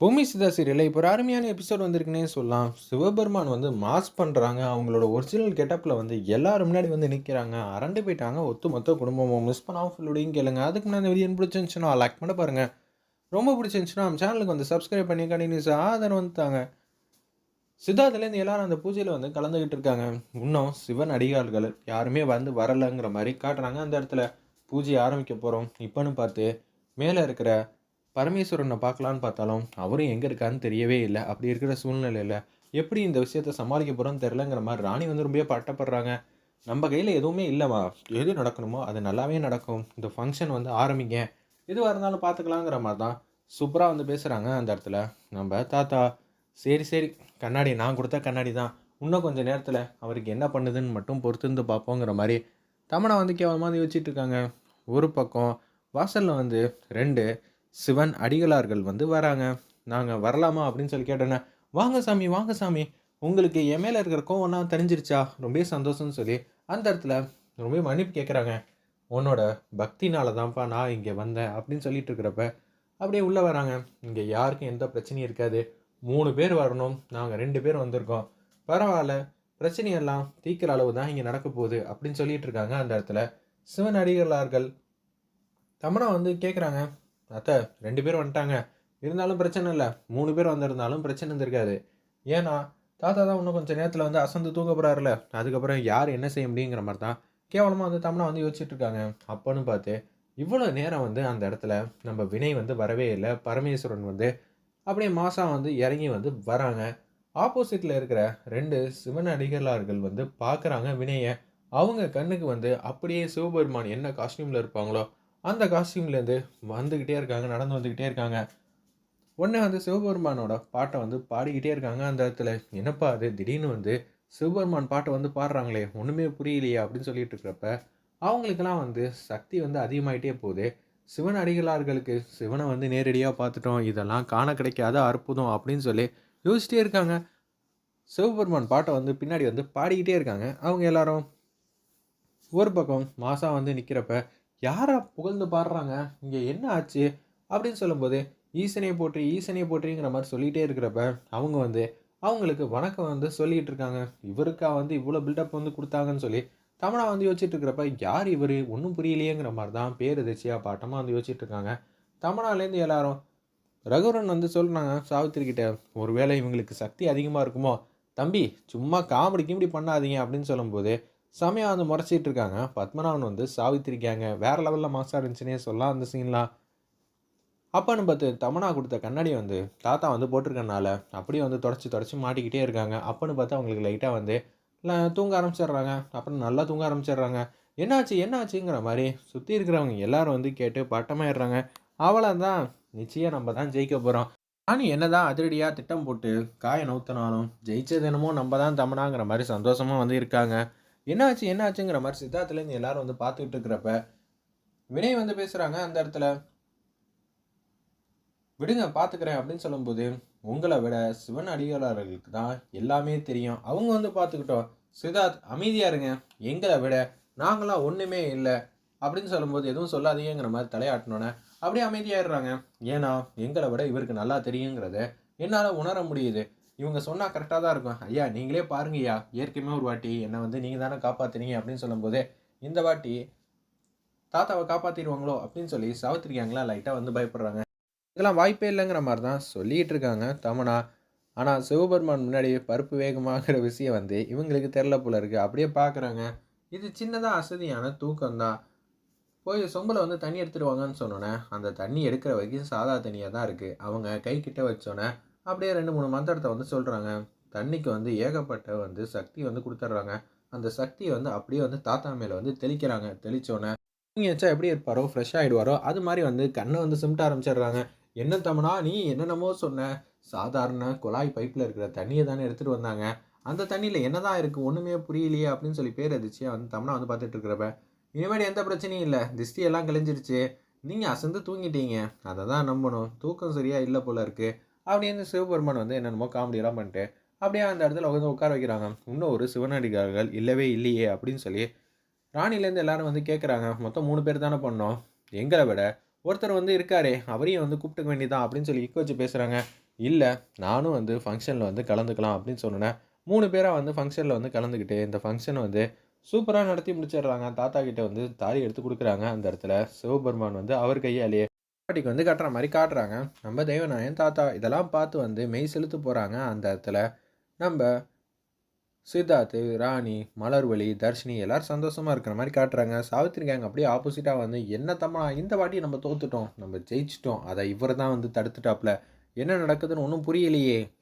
பூமி சிதா சீரியலில் இப்போ ஒரு அருமையான எபிசோட் வந்திருக்குன்னே சொல்லலாம். சிவபெருமான் வந்து மாஸ் பண்ணுறாங்க அவங்களோட ஒரிஜினல் கெட்டப்பில் வந்து எல்லாரும் முன்னாடி வந்து நிற்கிறாங்க அரண்டு போயிட்டாங்க. ஒத்து மொத்த குடும்பமும் மிஸ் பண்ணாமல் ஃபுல்லோடையும் கேளுங்க. அதுக்கு முன்னாடி வீடியோ பிடிச்சிருந்துச்சுன்னா லைக் பண்ண பாருங்கள் ரொம்ப பிடிச்சிருந்துச்சுன்னா நம்ம சேனலுக்கு வந்து சப்ஸ்கிரைப் பண்ணி கண்டினியூஸ் ஆதரவு வந்துட்டாங்க சித்தார்த்துலேருந்து எல்லாரும் அந்த பூஜையில் வந்து கலந்துக்கிட்டு இருக்காங்க. இன்னும் சிவன் அடிகால்கள் யாருமே வந்து வரலைங்கிற மாதிரி காட்டுறாங்க. அந்த இடத்துல பூஜையை ஆரம்பிக்க போகிறோம் இப்போன்னு பார்த்து மேலே இருக்கிற பரமேஸ்வரனை பார்க்கலான்னு பார்த்தாலும் அவரும் எங்கே இருக்கான்னு தெரியவே இல்லை. அப்படி இருக்கிற சூழ்நிலையில் எப்படி இந்த விஷயத்த சமாளிக்க போகிறோன்னு தெரிலங்கிற மாதிரி ராணி வந்து ரொம்ப பட்டப்படுறாங்க நம்ம கையில் எதுவுமே இல்லைம்மா. எது நடக்கணுமோ அது நல்லாவே நடக்கும். இந்த ஃபங்க்ஷன் வந்து ஆரம்பிங்க. எதுவாக இருந்தாலும் பார்த்துக்கலாங்கிற மாதிரி தான் சூப்பராக வந்து பேசுகிறாங்க அந்த இடத்துல. நம்ம தாத்தா சரி சரி கண்ணாடி நான் கொடுத்த கண்ணாடி தான். இன்னும் கொஞ்சம் நேரத்தில் அவருக்கு என்ன பண்ணுதுன்னு மட்டும் பொறுத்திருந்து பார்ப்போங்கிற மாதிரி தமனை வந்து கேவலமாக யோசிச்சுட்டு இருக்காங்க. ஒரு பக்கம் வாசலில் வந்து ரெண்டு சிவன் அடிகளார்கள் வந்து வராங்க. நாங்கள் வரலாமா அப்படின்னு சொல்லி கேட்டோன்னே வாங்க சாமி வாங்க சாமி. உங்களுக்கு என் மேலே இருக்கிற கோவம்லாம் தெரிஞ்சிருச்சா? ரொம்ப சந்தோஷம்னு சொல்லி அந்த இடத்துல ரொம்ப மன்னிப்பு கேட்குறாங்க உன்னோட பக்தினால தான்ப்பா நான் இங்கே வந்தேன் அப்படின்னு சொல்லிட்டு இருக்கிறப்ப அப்படியே உள்ளே வராங்க. இங்கே யாருக்கும் எந்த பிரச்சனையும் இருக்காது. மூணு பேர் வரணும். நாங்கள் ரெண்டு பேர் வந்திருக்கோம். பரவாயில்ல. பிரச்சனையெல்லாம் தீக்கிற அளவு தான் இங்கே நடக்க போகுது அப்படின்னு சொல்லிட்டு இருக்காங்க அந்த இடத்துல சிவன் அடிகளார்கள். தமனா வந்து கேட்குறாங்க அத்தை ரெண்டு பேர் வந்துட்டாங்க. இருந்தாலும் பிரச்சனை இல்லை. மூணு பேர் வந்திருந்தாலும் பிரச்சனை இருந்திருக்காது. ஏன்னா தாத்தா தான் இன்னும் கொஞ்சம் நேரத்தில் வந்து அசந்து தூங்க போகிறாருல அதுக்கப்புறம் யார் என்ன செய்ய முடியுங்கிற மாதிரி தான் கேவலமாக வந்து தமிழை வந்து யோசிச்சுட்டு இருக்காங்க. அப்போன்னு பார்த்து இவ்வளோ நேரம் வந்து அந்த இடத்துல நம்ம வினை வந்து வரவே இல்லை. பரமேஸ்வரன் வந்து அப்படியே மாதம் வந்து இறங்கி வந்து வராங்க. ஆப்போசிட்டில் இருக்கிற ரெண்டு சிவன் அடிகளார்கள் வந்து பார்க்குறாங்க வினையை. அவங்க கண்ணுக்கு வந்து அப்படியே சிவபெருமான் என்ன காஸ்டியூமில் இருப்பாங்களோ அந்த காஸ்டியூம்லேருந்து வந்துக்கிட்டே இருக்காங்க நடந்து வந்துக்கிட்டே இருக்காங்க. உடனே வந்து சிவபெருமானோட பாட்டை வந்து பாடிக்கிட்டே இருக்காங்க. அந்த இடத்துல என்னப்பா அது திடீர்னு வந்து சிவபெருமான் பாட்டை வந்து பாடுறாங்களே ஒன்றுமே புரியலையே அப்படின்னு சொல்லிட்டு இருக்கிறப்ப அவங்களுக்கெல்லாம் வந்து சக்தி வந்து அதிகமாயிட்டே போகுது. சிவன் அடிகளார்களுக்கு சிவனை வந்து நேரடியாக பார்த்துட்டோம் இதெல்லாம் காண கிடைக்காத அற்புதம் அப்படின்னு சொல்லி யோசிச்சிட்டே இருக்காங்க. சிவபெருமான் பாட்டை வந்து பின்னாடி வந்து பாடிக்கிட்டே இருக்காங்க. அவங்க எல்லாரும் ஒரு பக்கம் மாதம் வந்து நிற்கிறப்ப யாரை புகழ்ந்து பாடுறாங்க? இங்கே என்ன ஆச்சு? அப்படின்னு சொல்லும்போது ஈசனையை போற்றி ஈசனையை போற்றிங்கிற மாதிரி சொல்லிகிட்டே இருக்கிறப்ப அவங்க வந்து அவங்களுக்கு வணக்கம் வந்து சொல்லிகிட்டு இருக்காங்க. இவருக்கா வந்து இவ்வளோ பில்டப் வந்து கொடுத்தாங்கன்னு சொல்லி தமிழா வந்து யோசிச்சுட்டு இருக்கிறப்ப யார் இவர்? ஒன்றும் புரியலையேங்கிற மாதிரி தான் பேர் எதிர்ச்சியாக பாட்டமாக வந்து யோசிச்சுட்டு இருக்காங்க. தமிழாலேருந்து எல்லாரும் ரகுவரன் வந்து சொல்கிறாங்க சாவித்திரிக்கிட்ட ஒருவேளை இவங்களுக்கு சக்தி அதிகமாக இருக்குமோ? தம்பி சும்மா காமெடி கிமெடி பண்ணாதீங்க. அப்படின்னு சொல்லும்போது செமையாக வந்து முறைச்சிட்டு இருக்காங்க. பத்மநாபன் வந்து சாவித்திரி கேங்க வேறு லெவலில் மாசாக இருந்துச்சுன்னே சொல்லலாம் அந்த சீன்லாம் அப்பன்னு பார்த்து தமனா கொடுத்த கண்ணாடி வந்து தாத்தா வந்து போட்டிருக்கனால அப்படியே வந்து தொடச்சி தொடச்சி மாட்டிக்கிட்டே இருக்காங்க. அப்பன்னு பார்த்து அவங்களுக்கு லைட்டாக வந்து தூங்க ஆரம்பிச்சிடுறாங்க. அப்புறம் நல்லா தூங்க ஆரம்பிச்சிடுறாங்க. என்னாச்சு என்னாச்சுங்கிற மாதிரி சுற்றி இருக்கிறவங்க எல்லாரும் வந்து கேட்டு பட்டமாயிடுறாங்க. அவளை தான் நிச்சயம் நம்ம தான் ஜெயிக்க போகிறோம் ஆனால் என்னதான் அதிரடியாக திட்டம் போட்டு காய நவுத்தினாலும் ஜெயிச்சது என்னமோ நம்ம தான் தமனாங்கிற மாதிரி சந்தோஷமாக வந்து இருக்காங்க. என்னாச்சு என்னாச்சுங்கிற மாதிரி சித்தார்த்துலேருந்து எல்லாரும் வந்து பார்த்துக்கிட்டு இருக்கிறப்ப வினய் வந்து பேசுகிறாங்க அந்த இடத்துல விடுங்க பார்த்துக்கிறேன் அப்படின்னு சொல்லும்போது உங்களை விட சிவன் அடிகளார்களுக்கு தான் எல்லாமே தெரியும். அவங்க வந்து பார்த்துக்கிட்டோம். சித்தார்த் அமைதியாக இருங்க. எங்களை விட நாங்களாம் ஒன்றுமே இல்லை. அப்படின்னு சொல்லும்போது எதுவும் சொல்லாதீங்கிற மாதிரி தலையாட்டினோன்னே அப்படியே அமைதியாயிடுறாங்க. ஏன்னா எங்களை விட இவருக்கு நல்லா தெரியுங்கிறத என்னால் உணர முடியுது. இவங்க சொன்னால் கரெக்டாக தான் இருக்கும். ஐயா நீங்களே பாருங்கய்யா ஏற்கனவே ஒரு வாட்டி என்னை வந்து நீங்கள் தானே காப்பாத்துனீங்க அப்படின்னு சொல்லும்போது இந்த வாட்டி தாத்தாவை காப்பாற்றிடுவாங்களோ அப்படின்னு சொல்லி சாவித்திரிக்காங்களா லைட்டாக வந்து பயப்படுறாங்க. இதெல்லாம் வாய்ப்பே இல்லைங்கிற மாதிரி தான் சொல்லிகிட்டு இருக்காங்க தமனா. ஆனால் சிவபெருமான் முன்னாடி பருப்பு வேகமாகிற விஷயம் வந்து இவங்களுக்கு தெரில போல இருக்குது அப்படியே பார்க்குறாங்க இது சின்னதாக அசதியான தூக்கம்தான் போய் சொம்பில் வந்து தண்ணி எடுத்துடுவாங்கன்னு சொன்னோன்னே அந்த தண்ணி எடுக்கிற வரைக்கும் சாதா தண்ணியாக தான் இருக்குது அவங்க கை கிட்ட வச்சோன்னே அப்படியே ரெண்டு மூணு மந்திரத்தை வந்து சொல்கிறாங்க தண்ணிக்கு வந்து ஏகப்பட்ட வந்து சக்தி வந்து கொடுத்துட்றாங்க. அந்த சக்தியை வந்து அப்படியே வந்து தாத்தா மேலே வந்து தெளிக்கிறாங்க. தெளிச்சோன்னே தூங்கி வச்சா எப்படி இருப்பாரோ ஃப்ரெஷ் ஆகிடுவாரோ அது மாதிரி வந்து கண்ணை வந்து சிமிட்ட ஆரம்பிச்சிடுறாங்க. என்ன தமனா நீ என்னென்னமோ சொன்ன சாதாரண குழாய் பைப்பில் இருக்கிற தண்ணியை தானே எடுத்துகிட்டு வந்தாங்க. அந்த தண்ணியில் என்னதான் இருக்குது ஒன்றுமே புரியலையே அப்படின்னு சொல்லி பேர் எதிர்ச்சியாக வந்து தமனா வந்து பார்த்துட்டு இருக்கிறப்ப இனிமேல் எந்த பிரச்சனையும் இல்லை. திஷ்டியெல்லாம் கிழிஞ்சிருச்சு. கழிஞ்சிருச்சு நீங்கள் அசந்து தூங்கிட்டீங்க. அதை தான் நம்பணும். தூக்கம் சரியாக இல்லை போல இருக்குது அப்படின்னு சிவபெருமான் வந்து என்னென்னமோ காமெடியெல்லாம் பண்ணிட்டு அப்படியே அந்த இடத்துல வந்து உட்கார வைக்கிறாங்க. இன்னும் ஒரு சிவனடிகார்கள் இல்லவே இல்லையே அப்படின்னு சொல்லி ராணிலேருந்து எல்லாரும் வந்து கேட்குறாங்க மொத்தம் மூணு பேர் தானே பண்ணோம். எங்களை விட ஒருத்தர் வந்து இருக்காரே அவரையும் வந்து கூப்பிட்டுக்க வேண்டியதான் அப்படின்னு சொல்லி இக்க வச்சு பேசுகிறாங்க இல்லை நானும் வந்து ஃபங்க்ஷனில் வந்து கலந்துக்கலாம் அப்படின்னு சொன்னேன். மூணு பேராக வந்து ஃபங்க்ஷனில் வந்து கலந்துக்கிட்டு, இந்த ஃபங்க்ஷன் வந்து சூப்பராக நடத்தி முடிச்சிடுறாங்க. தாத்தா கிட்டே வந்து தாலி எடுத்து கொடுக்குறாங்க அந்த இடத்துல. சிவபெருமான் வந்து அவர் கையாலேயே பாட்டிக்கு வந்து கட்டுற மாதிரி காட்டுறாங்க. நம்ம தெய்வநாயன் தாத்தா இதெல்லாம் பார்த்து வந்து மெய் செலுத்து போகிறாங்க அந்த இடத்துல நம்ப சித்தார்த்து, ராணி, மலர்வழி தர்ஷினி எல்லோரும் சந்தோஷமாக இருக்கிற மாதிரி காட்டுறாங்க. சாவித்திரி கேங் அப்படியே ஆப்போசிட்டாக வந்து, "என்ன தம்மா இந்த வாட்டி நம்ம தோத்துட்டோம். நம்ம ஜெயிச்சுட்டோம். அதை இவர் தான் வந்து தடுத்துட்டாப்புல என்ன நடக்குதுன்னு ஒன்றும் புரியலையே!"